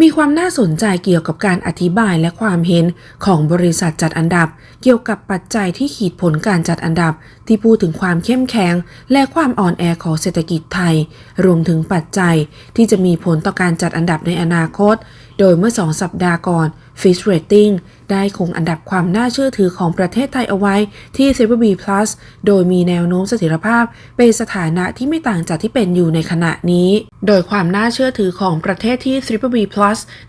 มีความน่าสนใจเกี่ยวกับการอธิบายและความเห็นของบริษัทจัดอันดับ เกี่ยวกับปัจจัยที่ขีดผลการจัดอันดับ ที่พูดถึงความเข้มแข็ง และความอ่อนแอของเศรษฐกิจไทย รวมถึงปัจจัยที่จะมีผลต่อการจัดอันดับในอนาคต โดยเมื่อสองสัปดาห์ก่อน Fitch Rating ได้คงอันดับความน่าเชื่อถือของประเทศไทยเอาไว้ที่ Triple B+ โดยมีแนวโน้มเสถียรภาพ เป็นสถานะที่ไม่ต่างจากที่เป็นอยู่ในขณะนี้ โดยความน่าเชื่อถือของประเทศที่ Triple B+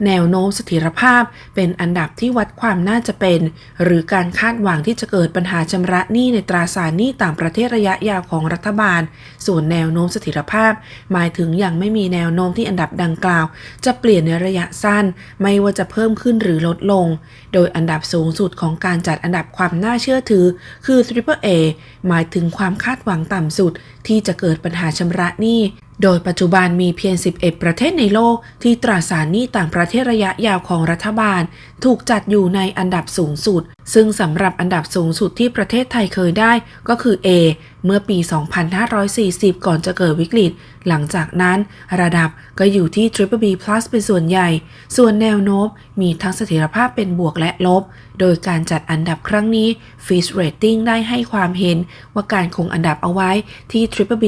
แนวโน้มเสถียรภาพ เป็นอันดับที่วัดความน่าจะเป็น หรือการคาดหวังที่จะเกิดปัญหาชำระหนี้ในตราสารหนี้ต่างประเทศระยะยาวของรัฐบาล ส่วนแนวโน้มเสถียรภาพ หมายถึงยังไม่มีแนวโน้มที่อันดับดังกล่าว จะเปลี่ยนในระยะสั้นไม่ว่าจะเพิ่มขึ้นหรือลดลง โดยอันดับสูงสุดของการจัดอันดับความน่าเชื่อถือ คือ Triple A หมายถึงความคาดหวังต่ำสุดที่จะเกิดปัญหาชำระหนี้โดยปัจจุบันมีเพียง 11 ประเทศในโลก ที่ตราสารหนี้ต่างประเทศระยะยาวของรัฐบาล ถูกจัดอยู่ในอันดับสูงสุด ซึ่งสำหรับอันดับสูงสุดที่ประเทศไทยเคยได้ก็คือ A เมื่อปี 2540 ก่อนจะเกิดวิกฤต หลังจากนั้นระดับก็อยู่ที่ Triple B+ เป็นส่วนใหญ่ ส่วนแนวโน้มมีทั้งเสถียรภาพเป็นบวกและลบ โดยการจัดอันดับครั้งนี้ Fitch Rating ได้ให้ความเห็น ว่าการคงอันดับเอาไว้ที่ Triple B+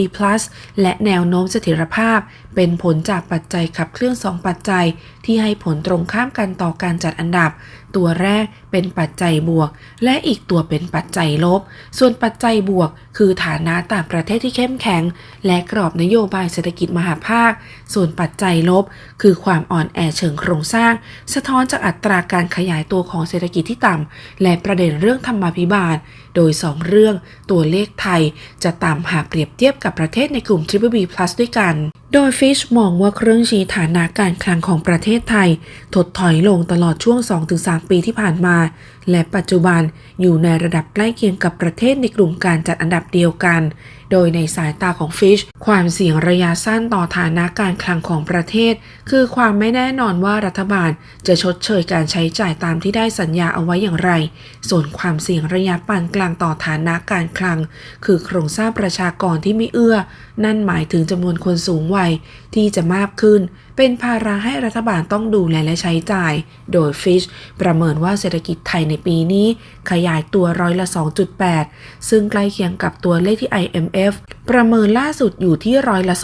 และแนวโน้มเสถียรภาพ เป็นผลจากปัจจัยขับเคลื่อน 2 ปัจจัย ที่ให้ผลตรงข้ามกันต่อการจัดอันดับ ตัวแรกเป็นปัจจัยบวก และอีกตัวเป็นปัจจัยลบ ส่วนปัจจัยบวก คือฐานะต่างประเทศที่เข้มแข็ง และกรอบนโยบายเศรษฐกิจมหาภาค ส่วนปัจจัยลบ คือความอ่อนแอเชิงโครงสร้าง สะท้อนจากอัตราการขยายตัวของเศรษฐกิจที่ต่ำและประเด็นเรื่องธรรมาภิบาล โดย 2 เรื่องตัวเลขไทย จะต่ำหากเปรียบเทียบกับประเทศในกลุ่ม Triple B+ ด้วยกัน โดยฟิชมองว่าเครื่องชี้ฐานะการคลังของประเทศไทย ถดถอยลงตลอดช่วง 2-3ปีที่ผ่านมา และปัจจุบันอยู่ในระดับใกล้เคียงกับประเทศในกลุ่มการจัดอันดับเดียวกัน โดยในสายตาของฟิช ความเสี่ยงระยะสั้นต่อฐานะการคลังของประเทศ คือความไม่แน่นอนว่ารัฐบาลจะชดเชยการใช้จ่ายตามที่ได้สัญญาเอาไว้อย่างไร ส่วนความเสี่ยงระยะปานกลางต่อฐานะการคลัง คือโครงสร้างประชากรที่ไม่เอื้อ นั่นหมายถึงจำนวนคนสูงวัยที่จะมากขึ้น เป็นภาระให้รัฐบาลต้องดูแลและใช้จ่าย โดยฟิช ประเมินว่าเศรษฐกิจไทยในปีนี้ขยายตัวร้อยละ 2.8 ซึ่งใกล้เคียงกับตัวเลขที่ IMF ประเมินล่าสุดอยู่ที่ร้อยละ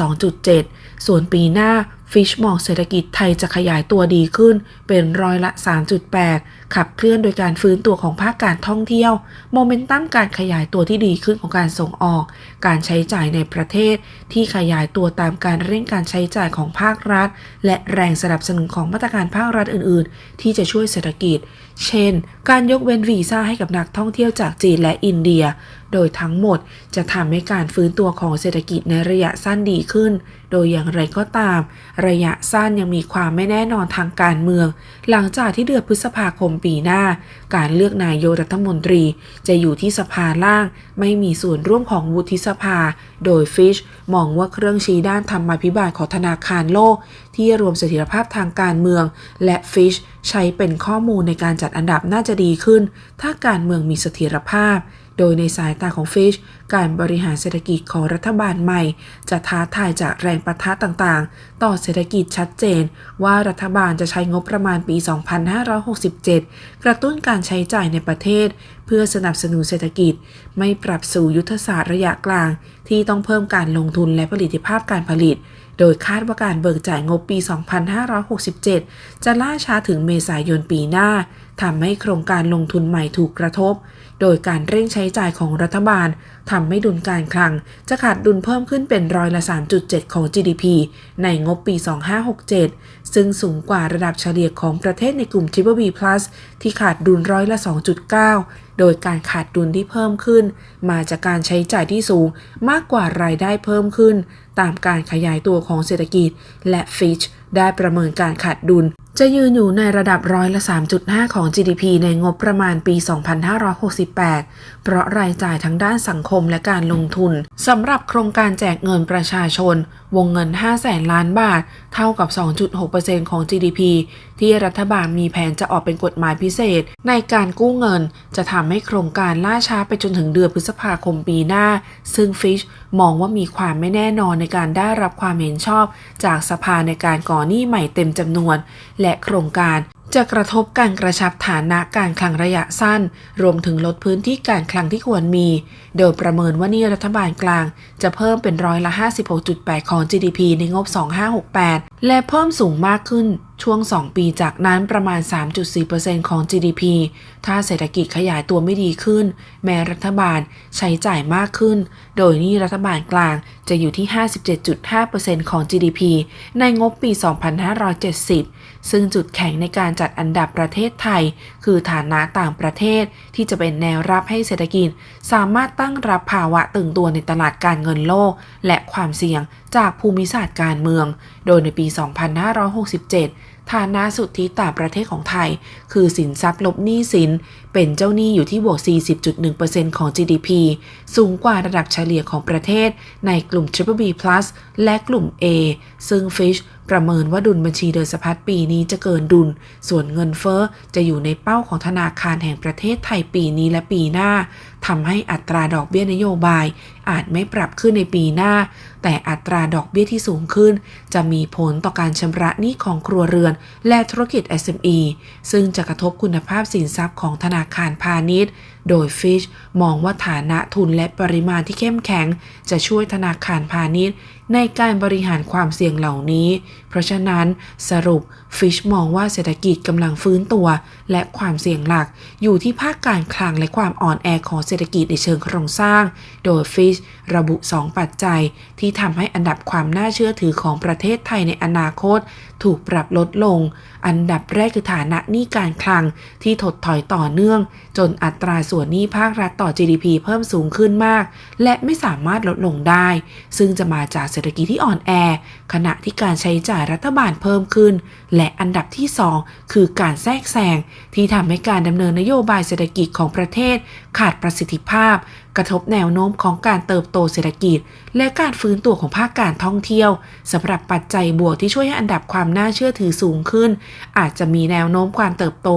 2.7 ส่วนปีหน้าฟิชมองเศรษฐกิจไทยจะขยายตัวดีขึ้น เป็นร้อยละ 3.8 ขับเคลื่อนโดยการฟื้นตัวของภาคการท่องเที่ยว โมเมนตัมการขยายตัวที่ดีขึ้นของการส่งออก การใช้จ่ายในประเทศ ที่ขยายตัวตามการเร่งการใช้จ่ายของภาครัฐ และแรงสนับสนุนของมาตรการภาครัฐอื่น ๆ ที่จะช่วยเศรษฐกิจ เช่น การยกเว้นวีซ่าให้กับนักท่องเที่ยวจากจีนและอินเดีย โดยทั้งหมดจะทำให้การฟื้นตัวของเศรษฐกิจในระยะสั้นดีขึ้น โดยอย่างไรก็ตาม ระยะสั้นยังมีความไม่แน่นอนทางการเมือง หลังจากที่เดือนพฤษภาคมปีหน้า การเลือกนายกรัฐมนตรี จะอยู่ที่สภาล่าง ไม่มีส่วนร่วมของวุฒิสภา โดยฟิชมองว่าเครื่องชี้ด้านธรรมาภิบาลของธนาคารโลก ที่รวมเสถียรภาพทางการเมือง และฟิชใช้เป็นข้อมูลในการจัดอันดับน่าจะดีขึ้น ถ้าการเมืองมีเสถียรภาพ โดยในสายตาของฟิช การบริหารเศรษฐกิจของรัฐบาลใหม่ จะท้าทายจากแรงประทะต่างๆ ต่อเศรษฐกิจชัดเจน ว่ารัฐบาลจะใช้งบประมาณปี 2567 กระตุ้นการใช้จ่ายในประเทศ เพื่อสนับสนุนเศรษฐกิจ ไม่ปรับสู่ยุทธศาสตร์ระยะกลาง ที่ต้องเพิ่มการลงทุนและผลิตภาพการผลิตโดยคาดว่าการเบิกจ่ายงบปี 2567 จะล่าช้าถึงเมษายนปีหน้า ทำให้โครงการลงทุนใหม่ถูกกระทบ โดยการเร่งใช้จ่ายของรัฐบาลทำให้ดุลการคลัง จะขาดดุลเพิ่มขึ้นเป็นร้อยละ 3.7 ของ GDP ในงบปี 2567 ซึ่งสูงกว่าระดับเฉลี่ยของประเทศในกลุ่ม Triple B+ ที่ขาดดุลร้อยละ 2.9 โดยการขาดดุลที่เพิ่มขึ้น มาจากการใช้จ่ายที่สูงมากกว่ารายได้เพิ่มขึ้น ตามการขยายตัวของเศรษฐกิจ และ Fitch ได้ประเมินการขาดดุล จะยืนอยู่ในระดับร้อยละ 3.5 ของ GDP ในงบประมาณปี 2568 เพราะรายจ่ายทั้งด้านสังคมและการลงทุน สำหรับโครงการแจกเงินประชาชน วงเงิน5แสนล้านบาท เท่ากับ 2.6%ของ GDP ที่รัฐบาลมีแผนจะออกเป็นกฎหมายพิเศษ ในการกู้เงิน จะทำให้โครงการล่าช้าไปจนถึงเดือนพฤษภาคมปีหน้า ซึ่งฟิชมองว่ามีความไม่แน่นอนในการได้รับความเห็นชอบ จากสภาในการก่อหนี้ใหม่เต็มจำนวน และโครงการ จะกระทบการกระชับฐานะการคลังระยะสั้น รวมถึงลดพื้นที่การคลังที่ควรมี โดยประเมินว่านี่รัฐบาลกลาง จะเพิ่มเป็นร้อยละ 56.8 ของ GDP ในงบ 2568 และเพิ่มสูงมากขึ้น ช่วง 2 ปีจากนั้นประมาณ 3.4%ของ GDP ถ้าเศรษฐกิจขยายตัวไม่ดีขึ้น แม้รัฐบาลใช้จ่ายมากขึ้น โดยนี่รัฐบาลกลางจะอยู่ที่ 57.5%ของ GDP ในงบปี 2570 ซึ่งจุดแข็งในการจัดอันดับประเทศไทย คือฐานะต่างประเทศที่จะเป็นแนวรับให้เศรษฐกิจ สามารถตั้งรับภาวะตึงตัวในตลาดการเงินโลก และความเสี่ยงจากภูมิศาสตร์การเมือง โดยในปี 2567 ฐานะสุทธิต่างประเทศของไทย คือสินทรัพย์ลบหนี้สิน เป็นเจ้าหนี้อยู่ที่บวก 40.1%ของ GDP สูงกว่าระดับเฉลี่ยของประเทศในกลุ่ม Triple B+ และกลุ่ม A ซึ่ง Fish ประเมินว่าดุลบัญชีเดินสะพัดปีนี้จะเกินดุล ส่วนเงินเฟ้อจะอยู่ในเป้าของธนาคารแห่งประเทศไทยปีนี้และปีหน้าทำให้อัตราดอกเบี้ยนโยบาย อาจไม่ปรับขึ้นในปีหน้า แต่อัตราดอกเบี้ยที่สูงขึ้น จะมีผลต่อการชำระหนี้ของครัวเรือน และธุรกิจ SME ซึ่งจะกระทบคุณภาพสินทรัพย์ของธนาคารพาณิชย์โดยฟิชมองว่าฐานะทุนและปริมาณที่เข้มแข็ง จะช่วยธนาคารพาณิชย์ ในการบริหารความเสี่ยงเหล่านี้ เพราะฉะนั้นสรุปฟิชมองว่าเศรษฐกิจกำลังฟื้นตัว และความเสี่ยงหลัก อยู่ที่ภาคการคลังและความอ่อนแอของเศรษฐกิจในเชิงโครงสร้าง โดยฟิชระบุ 2 ปัจจัยที่ทำให้อันดับความน่าเชื่อถือของประเทศไทยในอนาคต ถูกปรับลดลง อันดับแรกคือฐานะหนี้การคลังที่ถดถอยต่อเนื่อง จนอัตราส่วนหนี้ภาครัฐต่อ GDP เพิ่มสูงขึ้นมาก และไม่สามารถลดลงได้ ซึ่งจะมาจากเศรษฐกิจที่อ่อนแอ ขณะที่การใช้จ่ายรัฐบาลเพิ่มขึ้น และอันดับที่ 2 คือการแทรกแซงที่ทำให้การดำเนินนโยบายเศรษฐกิจของประเทศ ขาดประสิทธิภาพ กระทบแนวโน้มของการเติบโตเศรษฐกิจ และการฟื้นตัวของภาคการท่องเที่ยวสำหรับปัจจัยบวกที่ช่วยให้อันดับความน่าเชื่อถือสูงขึ้น อาจจะมีแนวโน้มความเติบโต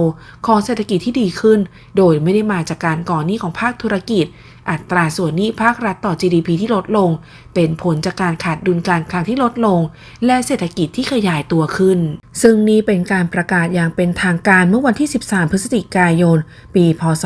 ของเศรษฐกิจที่ดีขึ้น โดยไม่ได้มาจากการก่อหนี้ของภาคธุรกิจ อัตราส่วนหนี้ภาครัฐต่อ GDP ที่ลดลง เป็นผลจากการขาดดุลการคลังที่ลดลง และเศรษฐกิจที่ขยายตัวขึ้น ซึ่งนี้เป็นการประกาศอย่างเป็นทางการเมื่อวันที่ 13 พฤศจิกายน ปี พศ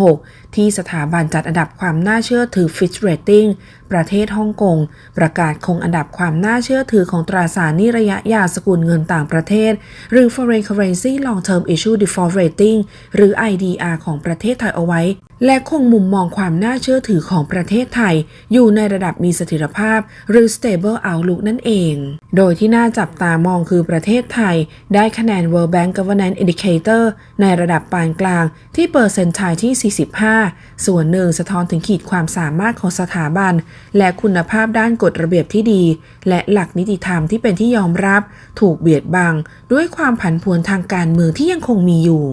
2566 ที่สถาบันจัดอันดับความน่าเชื่อถือ Fitch Rating ประเทศฮ่องกง ประกาศคงอันดับความน่าเชื่อถือของตราสารหนี้ระยะยาวสกุลเงินต่างประเทศ หรือ Foreign Currency Long Term Issue Default Rating หรือ IDR ของประเทศไทยเอาไว้ และคงมุมมองความน่าเชื่อถือของประเทศไทย อยู่ในระดับมีเสถียรภาพ หรือ Stable Outlook นั่นเอง โดยที่น่าจับตามองคือประเทศไทย ได้คะแนน World Bank Governance Indicator ในระดับปานกลางที่เปอร์เซนต์ไทที่ 45 ส่วนหนึ่งสะท้อนถึงขีดความสามารถของสถาบัน และคุณภาพด้านกฎระเบียบที่ดี และหลักนิติธรรมที่เป็นที่ยอมรับ ถูกเบียดบัง ด้วยความผันผวนทางการเมืองที่ยังคงมีอยู่